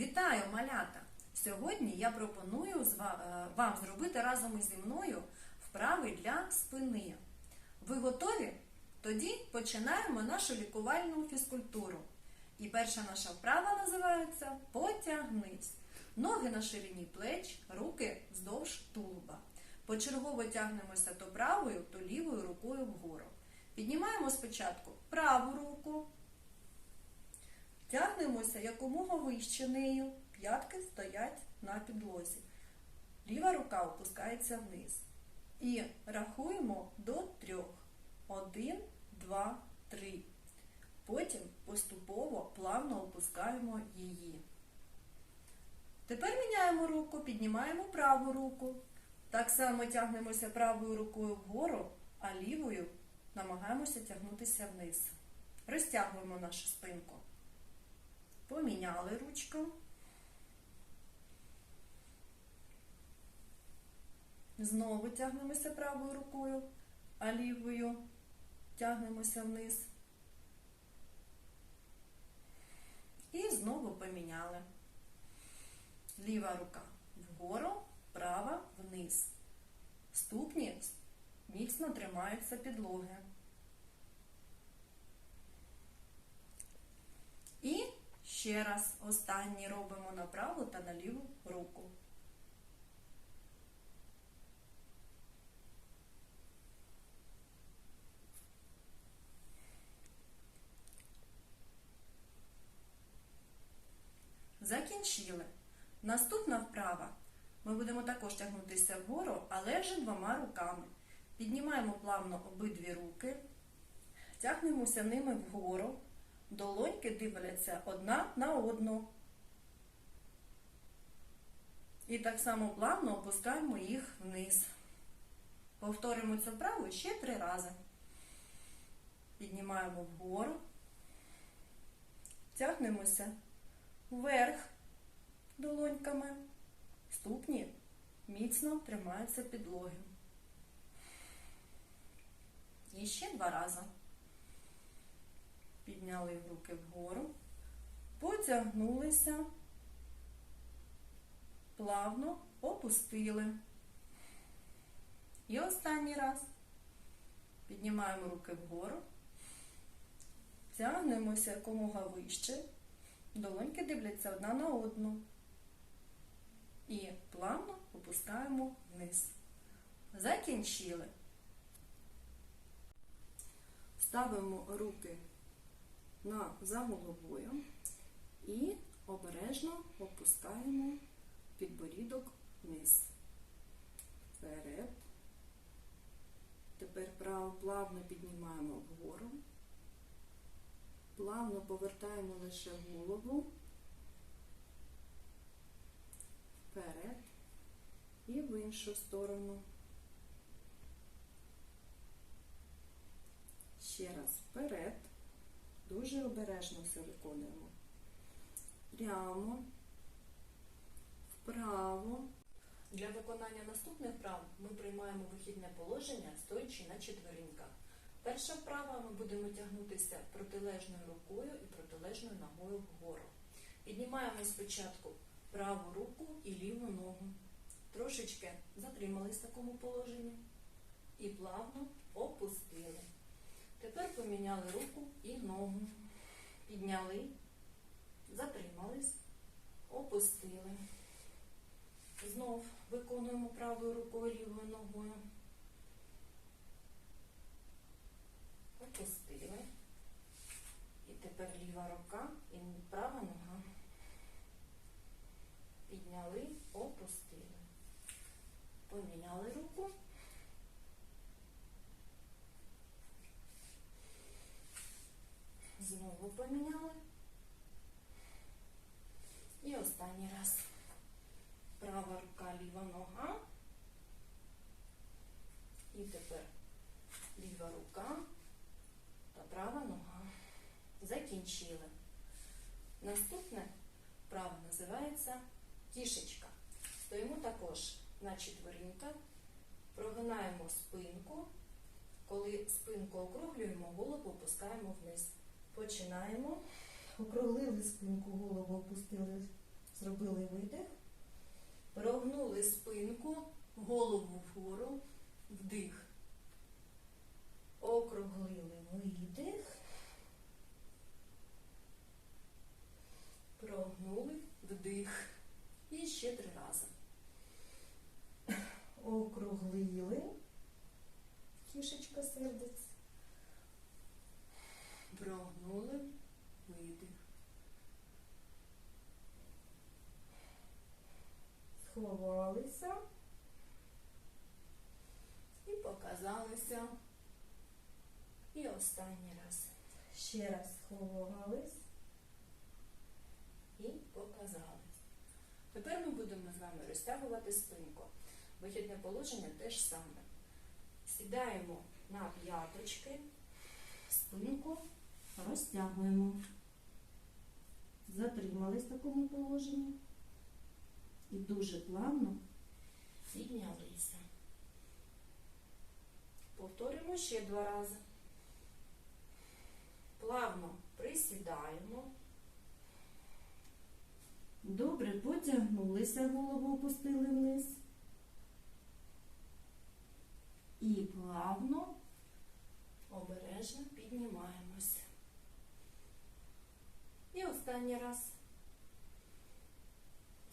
Вітаю, малята! Сьогодні я пропоную е, вам зробити разом зі мною вправи для спини. Ви готові? Тоді починаємо нашу лікувальну фізкультуру. І перша наша вправа називається Потягнись. Ноги на ширині плеч, руки вздовж тулуба. Почергово тягнемося то правою, то лівою рукою вгору. Піднімаємо спочатку праву руку, Тягнемося якомога вище нею. П'ятки стоять на підлозі. Ліва рука опускається вниз. І рахуємо до трьох. Один, два, три. Потім поступово плавно опускаємо її. Тепер міняємо руку, піднімаємо праву руку. Так само тягнемося правою рукою вгору, а лівою намагаємося тягнутися вниз. Розтягуємо нашу спинку. Поміняли ручку. Знову тягнемося правою рукою, а лівою тягнемося вниз. І знову поміняли. Ліва рука вгору, права вниз. Ступні міцно тримаються підлоги. І ще раз останній робимо на праву та на ліву руку. Закінчили. Наступна вправа. Ми будемо також тягнутися вгору, але вже двома руками. Піднімаємо плавно обидві руки, тягнемося ними вгору. Долоньки дивляться одна на одну. І так само плавно опускаємо їх вниз. Повторюємо цю вправу ще три рази. Піднімаємо вгору, тягнемося вверх долоньками, ступні міцно тримаються підлоги. І ще два рази. Підняли руки вгору, потягнулися, плавно опустили. І останній раз. Піднімаємо руки вгору, тягнемося якомога вище, долоньки дивляться одна на одну. І плавно опускаємо вниз. Закінчили. Ставимо руки на за головою і обережно опускаємо підборідок вниз. Вперед. Тепер право плавно піднімаємо вгору. Плавно повертаємо лише голову. Вперед і в іншу сторону. Ще раз вперед. Дуже обережно все виконуємо. Прямо, вправо. Для виконання наступних вправ ми приймаємо вихідне положення, стоячи на четвереньках. Перша вправа ми будемо тягнутися протилежною рукою і протилежною ногою вгору. Піднімаємо спочатку праву руку і ліву ногу. Трошечки затримались в такому положенні і плавно опустили. Тепер поміняли руку і ногу. Підняли, затримались, опустили. Знов виконуємо правою рукою лівою ногою. Опустили. І тепер ліва рука і права нога. Підняли, опустили. Поміняли руку. Знову поміняли. І останній раз. Права рука, ліва нога. І тепер ліва рука та права нога. Закінчили. Наступне право називається кішечка. Стоїмо також на четверіньках, прогинаємо спинку. Коли спинку округлюємо, голову опускаємо вниз. Починаємо. Округлили спинку, голову опустили Зробили видих. Прогнули спинку, голову вгору, вдих. Округлили видих. Прогнули, вдих. І ще три рази. Округлили. Кішечка сердець. Прогнули, видих. Сховалися. І показалися. І останній раз. Ще раз сховались. І показались. Тепер ми будемо з вами розтягувати спинку. Вихідне положення теж саме. Сідаємо на п'яточки, спинку розтягуємо. Затримались в такому положенні. І дуже плавно Піднялися. Повторимо ще два рази. Плавно присідаємо. Добре, потягнулися, голову опустили вниз. І плавно Обережно піднімаємось. І останній раз.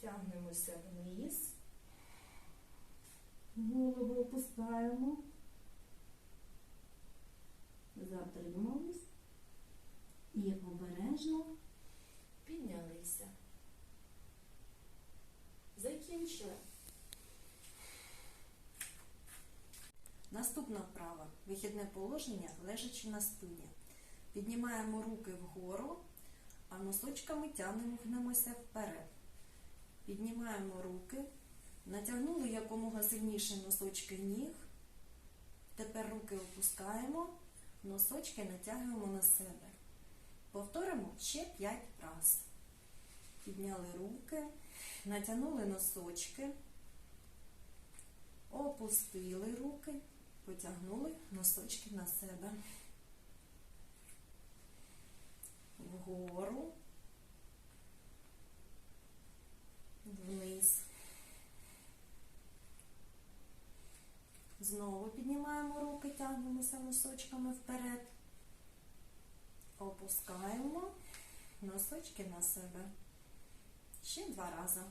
Тягнемося вниз. голову опускаємо. Затримались. І обережно Піднялися. Закінчили. Наступна вправа. Вихідне положення, лежачи на спині. Піднімаємо руки вгору, а носочками тягнемося вперед. Піднімаємо руки, натягнули якомога сильніше носочки ніг. Тепер руки опускаємо, носочки натягуємо на себе. Повторимо ще 5 разів. Підняли руки, натягнули носочки, опустили руки, потягнули носочки на себе. Вгору, вниз. Знову піднімаємо руки, тягнемося носочками вперед. Опускаємо носочки на себе. Ще два рази.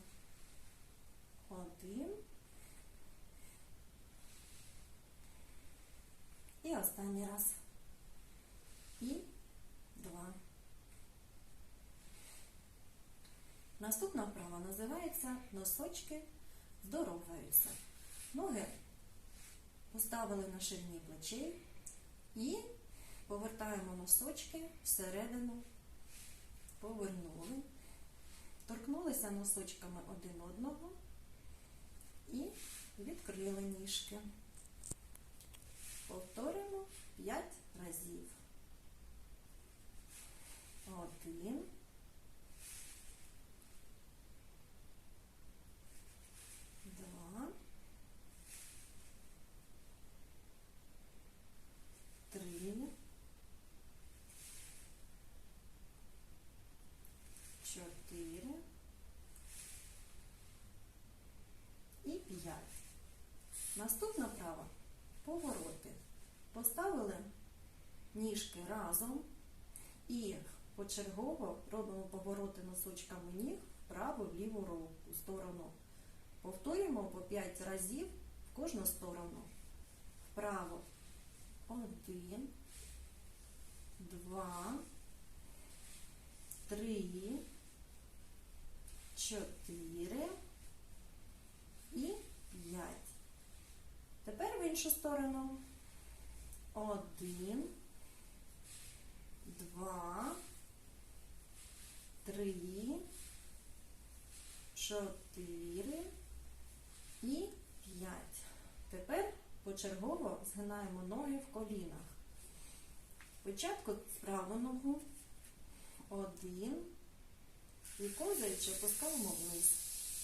Один. І останній раз. І два. Наступна вправа називається носочки здороваються. Ноги поставили на ширині плечей і повертаємо носочки всередину, повернули, торкнулися носочками один одного і відкрили ніжки. Повторимо 5 разів. Один. Два. Три. Чотири. І п'ять. Наступна права повороти. Поставили ніжки разом і почергово робимо повороти носочками ніг вправо в ліву сторону. Повторюємо по 5 разів в кожну сторону. Вправо. Один, два, три, чотири і п'ять. Тепер в іншу сторону. Один, два, три, чотири і п'ять. Тепер почергово згинаємо ноги в колінах. Спочатку праву ногу. Один. І ковзаючи опускаємо вниз.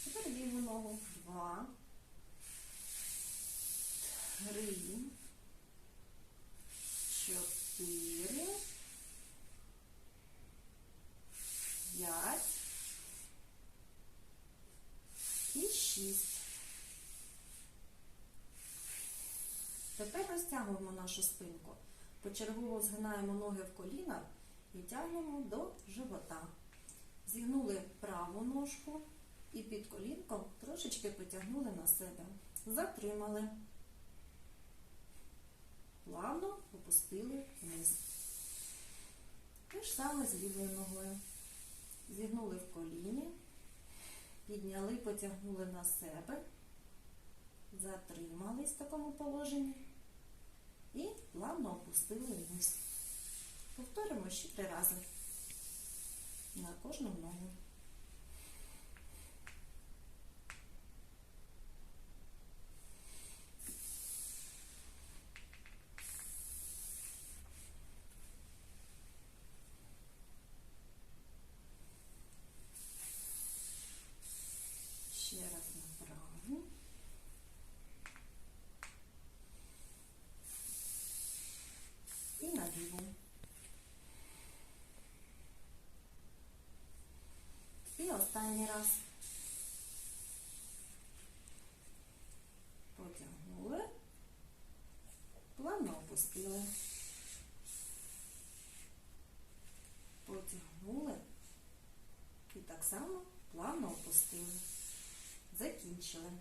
Тепер ліву ногу. Два. Три. Чотири. П'ять. шість. Тепер розтягуємо нашу спинку. Почергово згинаємо ноги в колінах і тягнемо до живота. Зігнули праву ножку і під колінком трошечки потягнули на себе. Затримали. Плавно опустили вниз. Те ж саме з лівою ногою. Зігнули в коліні, підняли, потягнули на себе, затримались в такому положенні і плавно опустили вниз. Повторимо ще три рази на кожну ногу. Ще раз на праву. І на ліву. І останній раз. Потягнули. Плавно опустили. Потягнули. І так само плавно опустили. Закінчили.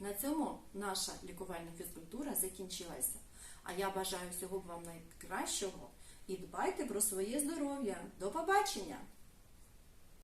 На цьому наша лікувальна фізкультура закінчилася. А я бажаю всього вам найкращого і дбайте про своє здоров'я. До побачення!